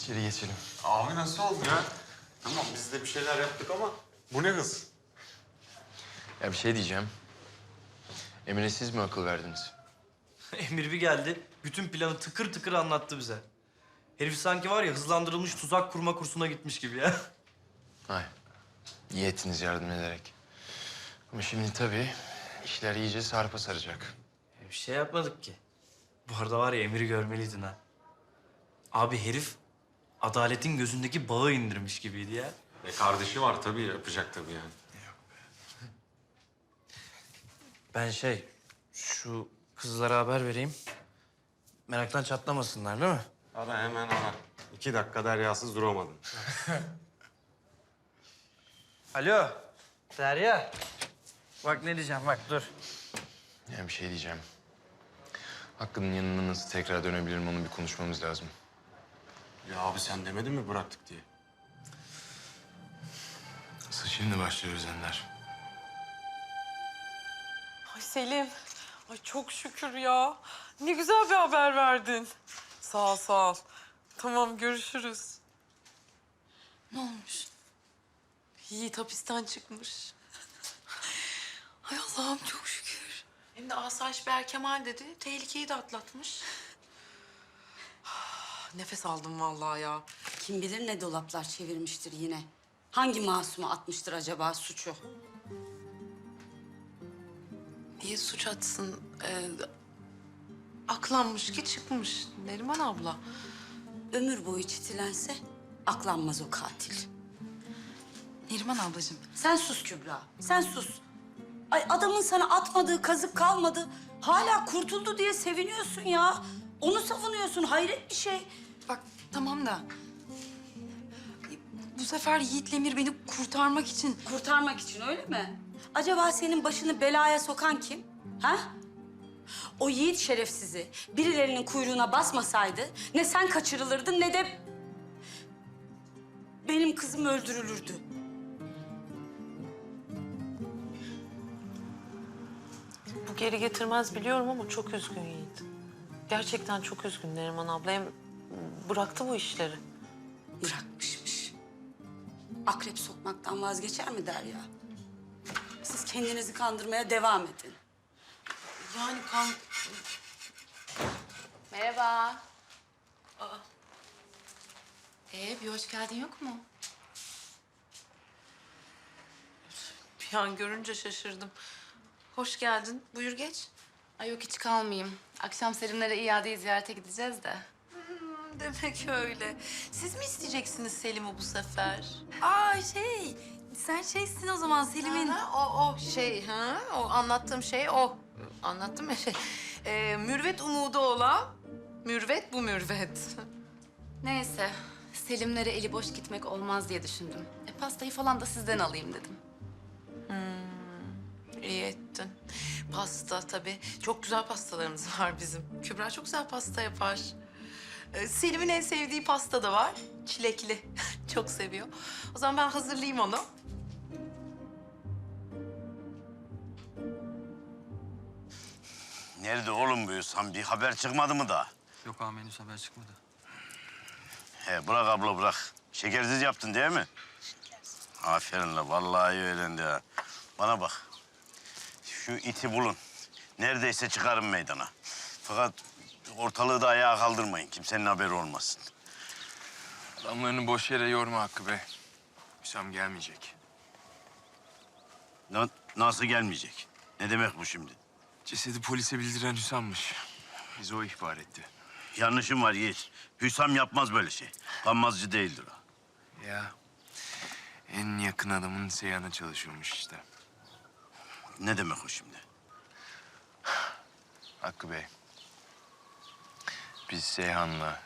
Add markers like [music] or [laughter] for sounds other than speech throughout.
İçeri geçelim. Abi nasıl oldu ya? Tamam biz de bir şeyler yaptık ama bu ne hız? Ya bir şey diyeceğim. Emine siz mi akıl verdiniz? [laughs] Emir bir geldi, bütün planı tıkır tıkır anlattı bize. Herif sanki var ya hızlandırılmış tuzak kurma kursuna gitmiş gibi ya. [laughs] Hay. İyi ettiniz yardım ederek. Ama şimdi tabii işler iyice sarpa saracak. Bir şey yapmadık ki. Bu arada var ya Emir'i görmeliydin ha. Abi herif adaletin gözündeki bağı indirmiş gibiydi ya. E kardeşi var tabii yapacak tabii yani. Ben şey, şu kızlara haber vereyim. Meraktan çatlamasınlar değil mi? Ara hemen ara. İki dakika deryasız duramadın. [laughs] Alo, Derya. Bak ne diyeceğim, bak dur. Ya bir şey diyeceğim. Hakkı'nın yanına nasıl tekrar dönebilirim onu bir konuşmamız lazım. Ya abi sen demedin mi bıraktık diye? Nasıl şimdi başlıyoruz Ender? Ay Selim. Ay çok şükür ya. Ne güzel bir haber verdin. Sağ ol, sağ ol. Tamam, görüşürüz. Ne olmuş? Yiğit hapisten çıkmış. Ay Allah'ım çok şükür. Hem de asayiş Berkemal dedi. Tehlikeyi de atlatmış. Nefes aldım vallahi ya. Kim bilir ne dolaplar çevirmiştir yine. Hangi masuma atmıştır acaba suçu? Niye suç atsın? Ee, aklanmış ki çıkmış Neriman abla. Ömür boyu çitilense aklanmaz o katil. Neriman ablacığım, Sen sus Kübra, sen sus. Ay adamın sana atmadığı kazık kalmadı. Hala kurtuldu diye seviniyorsun ya. Onu savunuyorsun, hayret bir şey. bak tamam da... Bu sefer Yiğit'le Emir beni kurtarmak için... Kurtarmak için öyle mi? Acaba senin başını belaya sokan kim? Ha? O yiğit şerefsizi birilerinin kuyruğuna basmasaydı ne sen kaçırılırdın ne de benim kızım öldürülürdü. Bu geri getirmez biliyorum ama çok üzgün Yiğit. Gerçekten çok üzgün Neriman abla. Hem bıraktı bu işleri. Bırakmışmış. Akrep sokmaktan vazgeçer mi Derya? Siz kendinizi kandırmaya devam edin. Yani kan... Merhaba. Ee, bir hoş geldin yok mu? Bir an görünce şaşırdım. Hoş geldin. Buyur geç. Ay yok hiç kalmayayım. Akşam Selimlere iadeyi ziyarete gideceğiz de. Hmm, Demek öyle. Siz mi isteyeceksiniz Selim'i bu sefer? Aa şey, sen şeysin o zaman Selim'in... Ha, o, o şey, ha? O anlattığım şey o. Anlattım ya şey. Ee, mürvet umudu olan, mürvet bu mürvet. Neyse, Selimlere eli boş gitmek olmaz diye düşündüm. E pastayı falan da sizden alayım dedim. İyi ettin. Pasta tabii. Çok güzel pastalarımız [laughs] var bizim. Kübra çok güzel pasta yapar. Ee, Selim'in en sevdiği pasta da var. Çilekli. [laughs] çok seviyor. O zaman ben hazırlayayım onu. Nerede oğlum bu Hüsam? Bir haber çıkmadı mı da? Yok ağam henüz haber çıkmadı. He bırak abla bırak. Şekersiz yaptın değil mi? Aferin la vallahi iyi öğrendi ha. Bana bak. Şu iti bulun. Neredeyse çıkarın meydana. Fakat ortalığı da ayağa kaldırmayın. Kimsenin haberi olmasın. Adamlarını boş yere yorma Hakkı Bey. Hüsam gelmeyecek. Na- nasıl gelmeyecek? Ne demek bu şimdi? Cesedi polise bildiren Hüsam'mış. Bizi o ihbar etti. Yanlışım var Yiğit. Hüsam yapmaz böyle şey. Kanmazcı değildir o. Ya en yakın adamın Seyhan'a çalışıyormuş işte. Ne demek o şimdi? Hakkı Bey. Biz Seyhan'la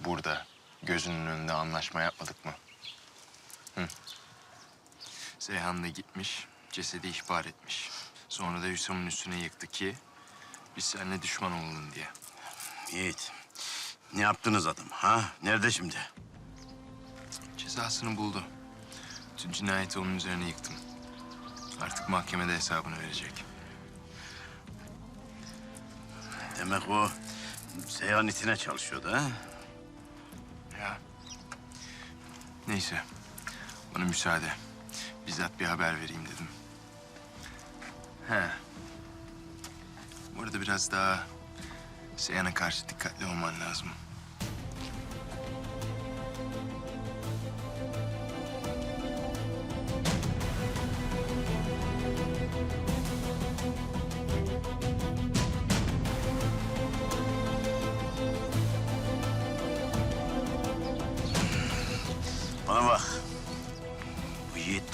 burada gözünün önünde anlaşma yapmadık mı? Hı. Seyhan da gitmiş, cesedi ihbar etmiş. Sonra da Hüsam'ın üstüne yıktı ki biz seninle düşman olalım diye. Yiğit. Ne yaptınız adam ha? Nerede şimdi? Cezasını buldu. Tüm cinayeti onun üzerine yıktım. Artık mahkemede hesabını verecek. Demek o Seyhan itine çalışıyordu ha? Ya Neyse. Bana müsaade. Bizzat bir haber vereyim dedim. He. Burada biraz daha Seyhan'a karşı dikkatli olman lazım.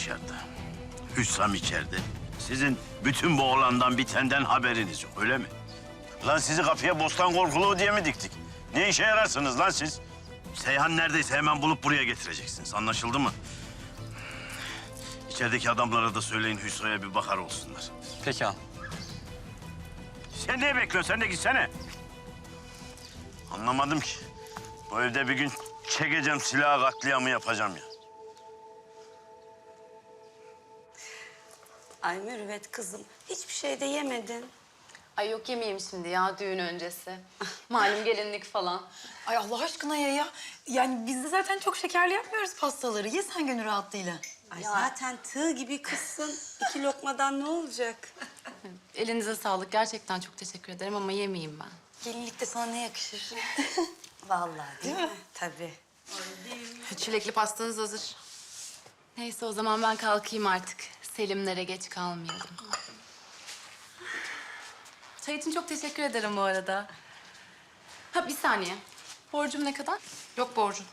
Dışarıda. Hüsam içeride. Sizin bütün bu olandan bitenden haberiniz yok öyle mi? Lan sizi kapıya bostan korkuluğu diye mi diktik? Ne işe yararsınız lan siz? Seyhan neredeyse hemen bulup buraya getireceksiniz. Anlaşıldı mı? İçerideki adamlara da söyleyin Hüsnü'ye bir bakar olsunlar. Peki ağam. Sen ne bekliyorsun? Sen de gitsene. Anlamadım ki. Bu evde bir gün çekeceğim silahı katliamı yapacağım ya. Ay Mürüvvet kızım hiçbir şey de yemedin. Ay yok yemeyeyim şimdi ya düğün öncesi. Malum gelinlik falan. Ay Allah aşkına ya ya. Yani biz de zaten çok şekerli yapmıyoruz pastaları. Ye sen gönül rahatlığıyla. Ay zaten tığ gibi kızsın. İki lokmadan ne olacak? Elinize sağlık. Gerçekten çok teşekkür ederim ama yemeyeyim ben. Gelinlikte sana ne yakışır? [laughs] Vallahi değil, mi? Tabii. Çilekli pastanız hazır. Neyse o zaman ben kalkayım artık. Selimlere geç kalmayalım. Çay için çok teşekkür ederim bu arada. Ha bir saniye. Borcum ne kadar? Yok borcun.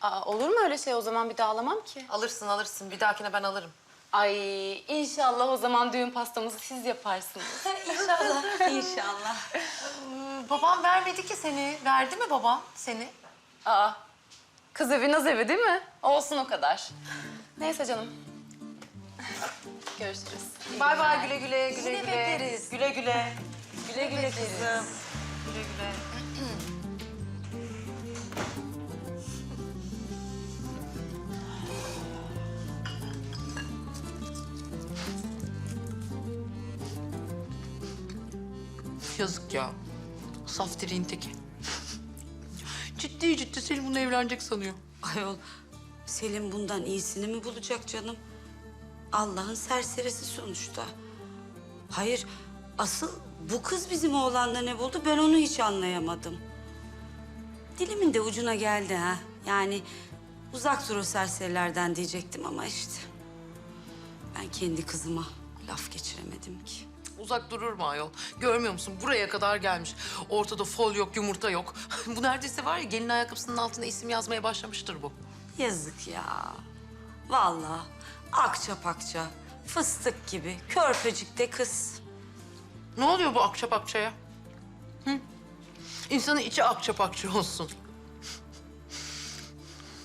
Aa, olur mu öyle şey o zaman bir daha alamam ki. Alırsın alırsın. Bir dahakine ben alırım. Ay inşallah o zaman düğün pastamızı siz yaparsınız. [laughs] İnşallah. İnşallah. [laughs] Babam vermedi ki seni. Verdi mi babam seni? Aa, kız evi naz evi değil mi? Olsun o kadar. Neyse canım. Görüşürüz. Bay bay güle güle güle Yine güle. bekleriz. Güle güle. Güle güle kızım. Güle güle. [clears throat] Yazık ya. Saf diriğin teki. [laughs] ciddi ciddi Selim bununla evlenecek sanıyor. Ayol Selim bundan iyisini mi bulacak canım? Allah'ın serserisi sonuçta. Hayır asıl bu kız bizim oğlanda ne buldu ben onu hiç anlayamadım. Dilimin de ucuna geldi ha. Yani uzak dur o serserilerden diyecektim ama işte. Ben kendi kızıma laf geçiremedim ki. Uzak durur mu ayol? Görmüyor musun? Buraya kadar gelmiş. Ortada fol yok, yumurta yok. [laughs] bu neredeyse var ya gelin ayakkabısının altına isim yazmaya başlamıştır bu. Yazık ya. Vallahi akça pakça, fıstık gibi, körpecikte kız. Ne oluyor bu akça pakçaya? Hı? İnsanın içi akça pakça olsun.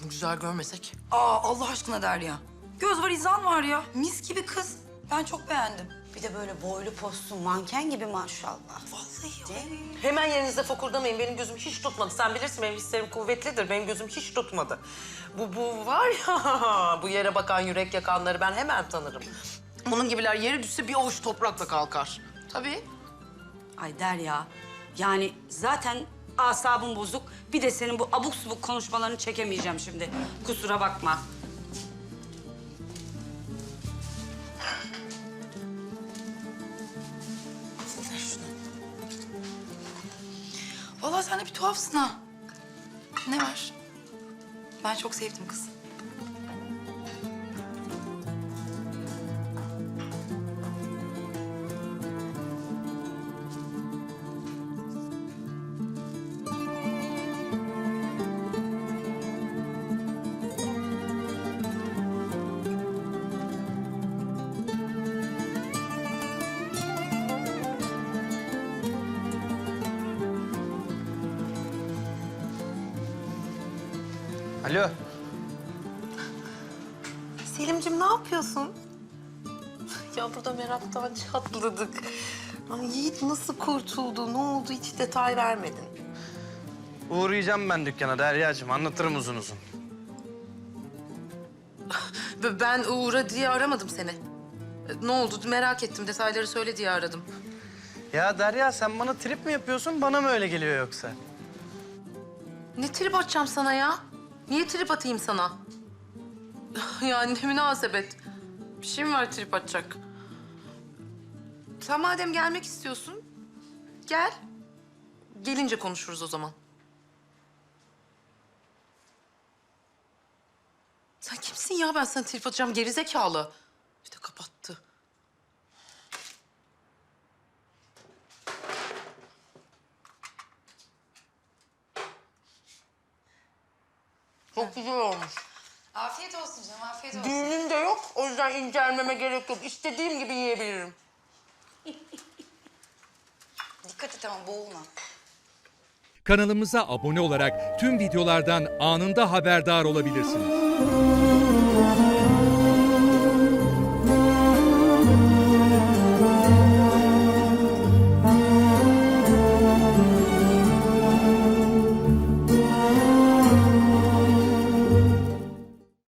Güzel görmesek. Aa Allah aşkına Derya. Göz var, izan var ya. Mis gibi kız. Ben çok beğendim. Bir de böyle boylu postun manken gibi maşallah. Vallahi ya. Hemen yerinizde fokurdamayın. Benim gözüm hiç tutmadı. Sen bilirsin benim hislerim kuvvetlidir. Benim gözüm hiç tutmadı. Bu, bu var ya, [laughs] bu yere bakan, yürek yakanları ben hemen tanırım. Bunun gibiler yere düşse bir avuç toprakla kalkar. Tabii. Ay Derya, yani zaten asabım bozuk. Bir de senin bu abuk subuk konuşmalarını çekemeyeceğim şimdi. Kusura bakma. Tuhafsın ha. Ne var? Ben çok sevdim kız. Alo. Selimciğim ne yapıyorsun? Ya burada meraktan çatladık. Ay Yiğit nasıl kurtuldu? Ne oldu? Hiç detay vermedin. Uğrayacağım ben dükkana Derya'cığım. Anlatırım uzun uzun. [laughs] Ben uğra diye aramadım seni. Ne oldu? Merak ettim. Detayları söyle diye aradım. Ya Derya sen bana trip mi yapıyorsun? Bana mı öyle geliyor yoksa? Ne trip atacağım sana ya? Niye trip atayım sana? yani ne münasebet. Bir şey mi var trip atacak? Sen madem gelmek istiyorsun, gel. Gelince konuşuruz o zaman. Sen kimsin ya ben sana trip atacağım gerizekalı. Bir de kapattı. Çok güzel olmuş. Afiyet olsun canım, afiyet olsun. Düğünün de yok. O yüzden incelmeme gerek yok. İstediğim gibi yiyebilirim. [laughs] Dikkat et ama boğulma. Kanalımıza abone olarak tüm videolardan anında haberdar olabilirsiniz.